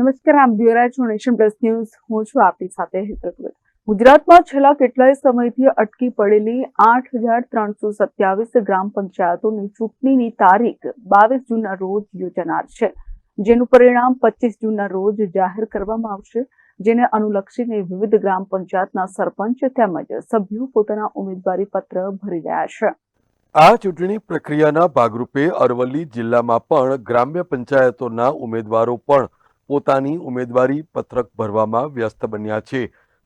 નમસ્કાર, આપ જોઈ રહ્યા પ્લસ ન્યૂઝ. હું છું આપની સાથે હેતલ ગુજરાતમાં છેલ્લા કેટલાય સમયથી અટકી પડેલી આઠ હજાર ત્રણસો સત્યાવીસ ગ્રામ પંચાયતોની ચૂંટણીની તારીખ બાવીસ જૂનના રોજ યોજાનાર છે. જેનું પરિણામ પચીસ જૂનના રોજ જાહેર કરવામાં આવશે. જેને અનુલક્ષીને વિવિધ ગ્રામ પંચાયતના સરપંચ તેમજ સભ્યો પોતાના ઉમેદવારી પત્ર ભરી રહ્યા છે. આ ચૂંટણી પ્રક્રિયાના ભાગરૂપે અરવલ્લી જિલ્લામાં પણ ગ્રામ્ય પંચાયતોના ઉમેદવારો પણ પોતાની ઉમેદવારી પત્રક ભરવામાં વ્યસ્ત બન્યા છે.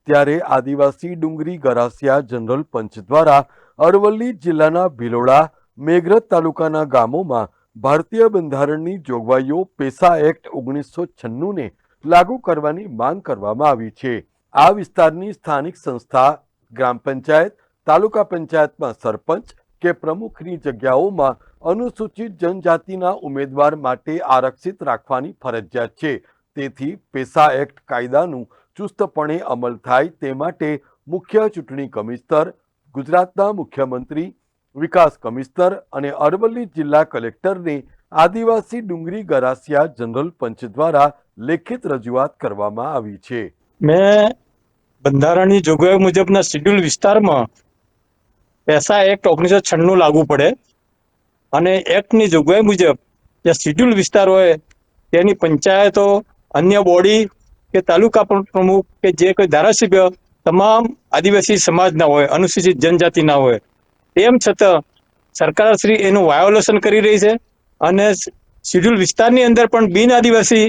ત્યારે આદિવાસી ડુંગરી ગરાસિયા જનરલ પંચ દ્વારા અરવલ્લી જિલ્લાના ભિલોડા, મેઘરજ તાલુકાના ગામોમાં ભારતીય બંધારણની જોગવાઈઓ પેસા એક્ટ ઓગણીસો છન્નુને લાગુ કરવાની માંગ કરવામાં આવી છે. આ વિસ્તારની સ્થાનિક સંસ્થા, ગ્રામ પંચાયત, તાલુકા પંચાયતમાં સરપંચ કે પ્રમુખની જગ્યાઓમાં અનુસૂચિત જનજાતિના ઉમેદવાર માટે આરક્ષિત રાખવાની ફરજિયાત છે. તેથી પેસા એક્ટ કાયદાનું ચુસ્તપણે અમલ થાય તે માટે મુખ્ય ચૂંટણી કમિશનર, ગુજરાતના મુખ્યમંત્રી, વિકાસ કમિશનર અને અરવલ્લી જિલ્લા કલેક્ટરને આદિવાસી ડુંગરી ગરાસિયા જનરલ પંચ દ્વારા લેખિત રજૂઆત કરવામાં આવી છે. મેં બંધારણની જોગવાઈ મુજબના શિડ્યુલ વિસ્તારમાં પૈસા એક્ટ ઓગણીસો છન્નું લાગુ પડે અને એક્ટની જોગવાઈ મુજબ જે શિડ્યુલ વિસ્તાર હોય તેની પંચાયતો અન્ય બોડી કે તાલુકા પ્રમુખ કે જે કોઈ ધારાસભ્ય તમામ આદિવાસી સમાજના હોય, અનુસૂચિત જનજાતિના હોય, તેમ છતાં સરકાર શ્રી એનું વાયોલેશન કરી રહી છે અને શિડ્યુલ વિસ્તારની અંદર પણ બિન આદિવાસી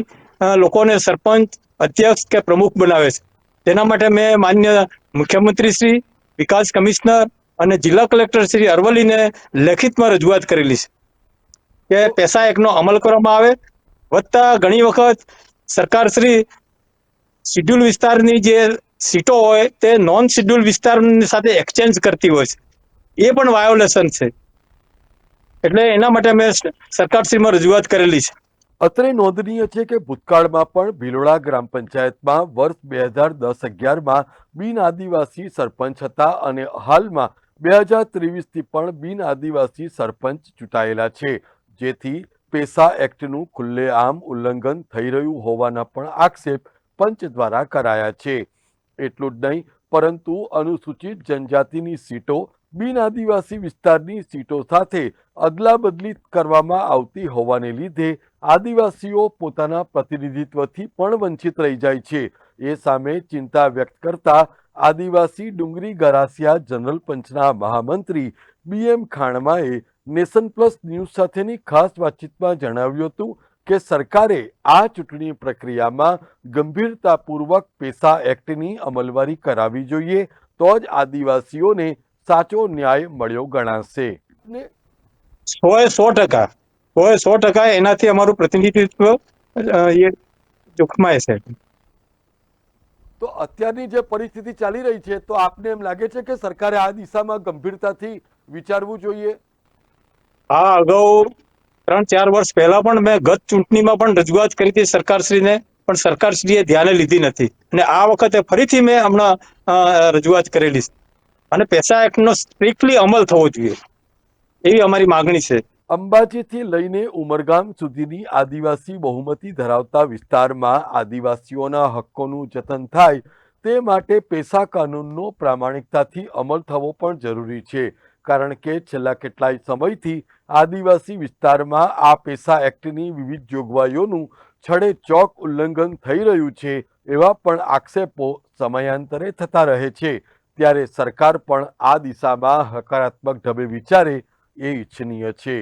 લોકોને સરપંચ, અધ્યક્ષ કે પ્રમુખ બનાવે છે. તેના માટે મેં માન્ય મુખ્યમંત્રી શ્રી, વિકાસ કમિશનર અને જિલ્લા કલેક્ટર શ્રી અરવલ્લીને લેખિતમાં રજૂઆત કરેલી છે કે પેસા એકનો અમલ કરવામાં આવે, વત્તા ઘણી વખત સરકાર શ્રી શિડ્યુલ વિસ્તારની જે સીટો હોય તે નોન શિડ્યુલ વિસ્તારની સાથે એક્સચેન્જ કરતી હોય છે. એ પણ વાયોલેશન છે. એટલે એના માટે મેં સરકારશ્રીમાં રજૂઆત કરેલી છે. અત્રે નોંધનીય છે કે ભૂતકાળમાં પણ ભિલોડા ગ્રામ પંચાયતમાં વર્ષ બે હજાર દસ અગિયારમાં બિન આદિવાસી સરપંચ હતા અને હાલમાં બે હજાર ત્રેવીસથી પણ બિન આદિવાસી સરપંચ ચૂંટાયેલા છે. જેથી પેસા એક્ટનું ખુલ્લેઆમ ઉલ્લંઘન થઈ રહ્યું હોવાના પણ આક્ષેપ પંચ દ્વારા કરાયા છે. એટલું જ નહીં, પરંતુ અનુસૂચિત જનજાતિની સીટો બિન આદિવાસી વિસ્તારની સીટો સાથે અદલાબદલી કરવામાં આવતી હોવાને લીધે આદિવાસીઓ પોતાના પ્રતિનિધિત્વથી પણ વંચિત રહી જાય છે. એ સામે ચિંતા વ્યક્ત કરતા આદિવાસી ડુંગરી ગરાસિયા જનરલ પંચના મહામંત્રી બી એમ ખાણમાએ નેશન પ્લસ ન્યૂઝ સાથેની ખાસ વાતચીતમાં જણાવ્યું હતું કે સરકારે આ ચૂંટણી પ્રક્રિયામાં ગંભીરતાપૂર્વક પેસા એક્ટની અમલવારી કરાવી જોઈએ તો જ આદિવાસીઓને સાચો ન્યાય મળ્યો ગણાશે. સો એ સો ટકા સો સો ટકા એનાથી અમારું પ્રતિનિધિત્વ એ જોખમાય છે. તો અત્યારની જે પરિસ્થિતિ ચાલી રહી છે, તો આપને એમ લાગે છે કે સરકારે આ દિશામાં ગંભીરતાથી વિચારવું જોઈએ? હા, અગાઉ ત્રણ ચાર વર્ષ પહેલા પણ મેં ગત ચૂંટણીમાં પણ રજૂઆત કરી હતી સરકારશ્રીને, પણ સરકારશ્રીએ ધ્યાને લીધી નથી. અને આ વખતે ફરીથી મેં હમણાં રજૂઆત કરેલી અને પેસા એક્ટનો સ્ટ્રિક્ટલી અમલ થવો જોઈએ. એવી અમારી માગણી છે. અંબાજીથી લઈને ઉમરગામ સુધીની આદિવાસી બહુમતી ધરાવતા વિસ્તારમાં આદિવાસીઓના હક્કોનું જતન થાય તે માટે પેશા કાનૂનનો પ્રામાણિકતાથી અમલ થવો પણ જરૂરી છે. કારણ કે છેલ્લા કેટલાય સમયથી આદિવાસી વિસ્તારમાં આ પેશા એક્ટની વિવિધ જોગવાઈઓનું છડે ચોક ઉલ્લંઘન થઈ રહ્યું છે એવા પણ આક્ષેપો સમયાંતરે થતા રહે છે. ત્યારે સરકાર પણ આ દિશામાં હકારાત્મક ઢબે વિચારે એ ઈચ્છનીય છે.